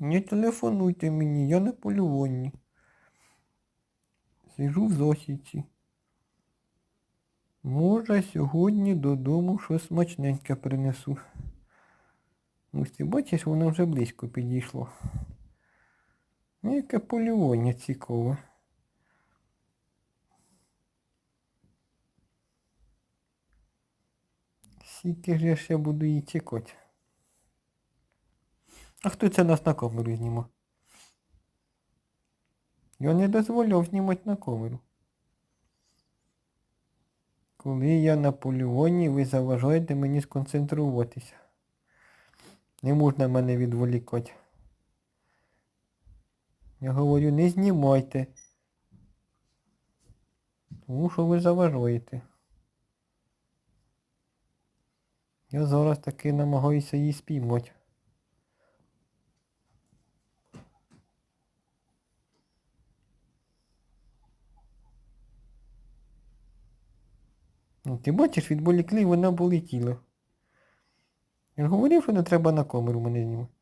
Не телефонуйте мені, я на полюванні. Сижу в засіці. Може, сьогодні додому щось смачненьке принесу. Ось ти бачиш, воно вже близько підійшло. Ну, Яке полювання цікаве. Скільки ж я ще буду її чекати. А хто це нас на камеру знімав? Я не дозволяв знімати на камеру. Коли я на полігоні, ви заважаєте мені сконцентруватися. Не можна мене відволікати. Я говорю, не знімайте. Тому що ви заважаєте. Я зараз таки намагаюся її спіймати. Ти бачиш, від болі клей вона полетіла. Я говорив, що не треба на камеру мене знімати.